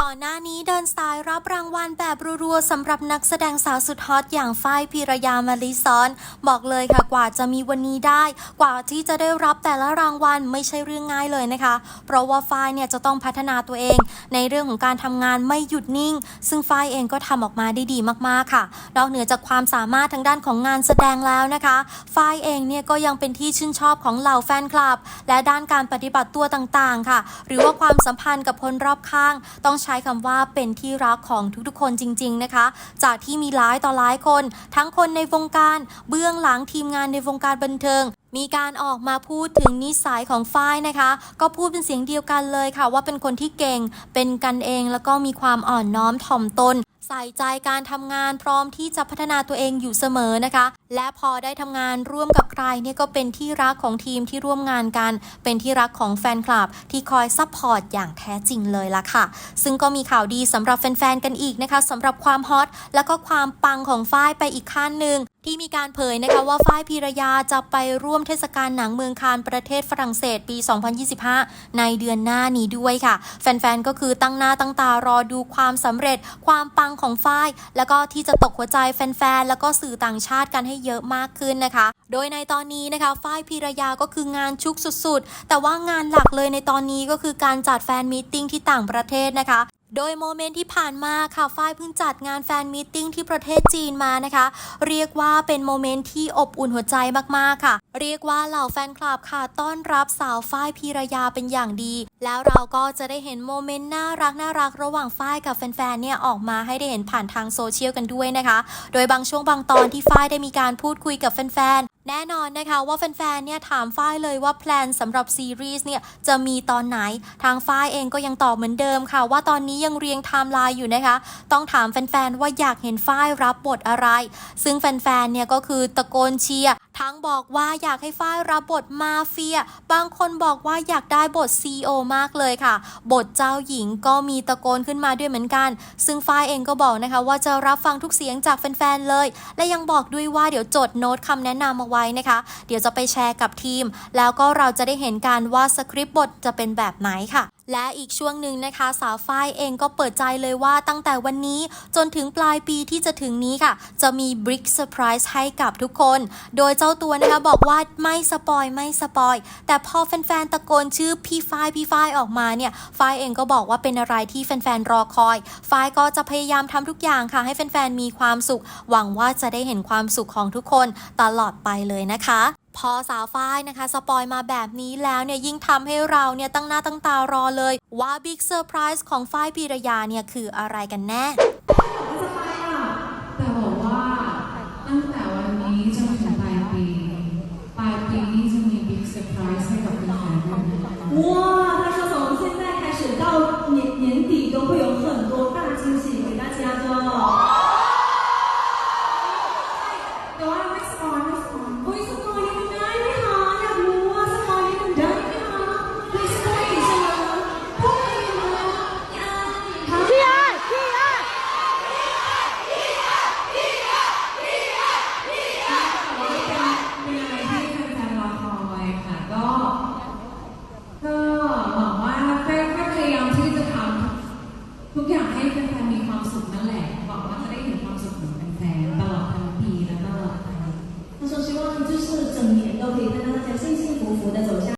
ก่อนหน้านี้เดินสายรับรางวัลแบบรัวๆสำหรับนักแสดงสาวสุดฮอตอย่างฝ้ายพิรยามาริซอน บอกเลยค่ะกว่าจะมีวันนี้ได้ กว่าที่จะได้รับแต่ละรางวัลไม่ใช่เรื่องง่ายเลยนะคะ เพราะว่าฝ้ายเนี่ยจะต้องพัฒนาตัวเอง ในเรื่องของการทำงานไม่หยุดนิ่ง ซึ่งฝ้ายเองก็ทำออกมาได้ดีมากๆค่ะ นอกเหนือจากความสามารถทางด้านของงานแสดงแล้วนะคะฝ้ายเองเนี่ยก็ยังเป็นที่ชื่นชอบของเหล่าแฟนคลับ และด้านการปฏิบัติตัวต่างๆ ค่ะ หรือว่าความสัมพันธ์กับคนรอบข้างต้ององใช้คำว่าเป็นที่รักของทุกๆคนจริง ๆนะคะ จากที่มีหลายต่อหลายคน ทั้งคนในวงการเบื้องหลังทีมงานในวงการบันเทิงมีการออกมาพูดถึงนิสัยของฝ้ายนะคะ ก็พูดเป็นเสียงเดียวกันเลยค่ะ ว่าเป็นคนที่เก่ง เป็นกันเองแล้วก็มีความอ่อนน้อมถ่อมตน ใส่ใจการทำงานพร้อมที่จะพัฒนาตัวเองอยู่เสมอนะคะ และพอได้ทำงานร่วมกับใครเนี่ยก็เป็นที่รักของทีมที่ร่วมงานกัน เป็นที่รักของแฟนคลับ ที่คอยซัพพอร์ตอย่างแท้จริงเลยล่ะค่ะ ซึ่งก็มีข่าวดีสำหรับแฟนๆกันอีกนะคะสำหรับความฮอตและก็ความปังของฝ้ายไปอีกขั้นหนึ่งที่มีการเผยนะคะว่าฝ้ายพีรยาจะไปร่วมเทศกาลหนังเมืองคานประเทศฝรั่งเศสปี 2025 ในเดือนหน้านี้ด้วยค่ะ แฟนๆก็คือตั้งหน้าตั้งตารอดูความสำเร็จความปังของฝ้ายแล้วก็ที่จะตกหัวใจแฟนๆ แล้วก็สื่อต่างชาติกันให้เยอะมากขึ้นนะคะ โดยในตอนนี้นะคะฝ้ายพีรยาก็คืองานชุกสุดๆ แต่ว่างานหลักเลยในตอนนี้ก็คือการจัดแฟนมีตติ้งที่ต่างประเทศนะคะ โดยโมเมนต์ที่ผ่านมาค่ะฝ้ายเพิ่งจัดงานแฟนมีตติ้งที่ประเทศจีนมานะคะ เรียกว่าเป็นโมเมนต์ที่อบอุ่นหัวใจมากๆค่ะ เรียกว่าเหล่าแฟนคลับค่ะ ต้อนรับสาวฝ้ายพีรยาเป็นอย่างดี แล้วเราก็จะได้เห็นโมเมนต์น่ารักน่ารักระหว่างฝ้ายกับแฟนๆเนี่ยออกมาให้ได้เห็นผ่านทางโซเชียลกันด้วยนะคะ โดยบางช่วงบางตอนที่ฝ้ายได้มีการพูดคุยกับแฟนๆ แน่นอนนะคะว่าแฟนๆ เนี่ยถามฝ้ายเลยว่าแพลนสำหรับซีรีส์เนี่ยจะมีตอนไหน ทางฝ้ายเองก็ยังตอบเหมือนเดิมค่ะ ว่าตอนนี้ยังเรียงไทม์ไลน์อยู่นะคะ ต้องถามแฟนๆ ว่าอยากเห็นฝ้ายรับบทอะไร ซึ่งแฟนๆ เนี่ยก็คือตะโกนเชียร์ ทั้งบอกว่าอยากให้ฝ้ายรับบทมาเฟีย บางคนบอกว่าอยากได้บท CEO มากเลยค่ะ บทเจ้าหญิงก็มีตะโกนขึ้นมาด้วยเหมือนกัน ซึ่งฝ้ายเองก็บอกนะคะว่าจะรับฟังทุกเสียงจากแฟนๆเลย และยังบอกด้วยว่าเดี๋ยวจดโน้ตคำแนะนำเอาไว้นะคะ เดี๋ยวจะไปแชร์กับทีม แล้วก็เราจะได้เห็นการว่าสคริปต์บทจะเป็นแบบไหนค่ะ และอีกช่วงหนึ่งนะคะ สาวฝ้ายเองก็เปิดใจเลยว่าตั้งแต่วันนี้จนถึงปลายปีที่จะถึงนี้ค่ะ จะมีบริกเซอร์ไพรส์ให้กับทุกคน โดยเจ้าตัวนะคะบอกว่าไม่สปอยไม่สปอย แต่พอแฟนๆตะโกนชื่อพี่ฝ้ายพี่ฝ้ายออกมาเนี่ยฝ้ายเองก็บอกว่าเป็นอะไรที่แฟนๆรอคอยฝ้ายก็จะพยายามทำทุกอย่างค่ะ ให้แฟนๆมีความสุข หวังว่าจะได้เห็นความสุขของทุกคนตลอดไปเลยนะคะ พอสาวฝ้ายนะคะ สปอยมาแบบนี้แล้วเนี่ยยิ่งทำให้เราเนี่ยตั้งหน้าตั้งตารอเลย ว่าบิ๊กเซอร์ไพรส์ของฝ้ายพีรยาเนี่ยคืออะไรกันแน่ปลายปีนี้จะมีบิ๊กเซอร์ไพรส์ให้กับคุณแฟนด้วยว้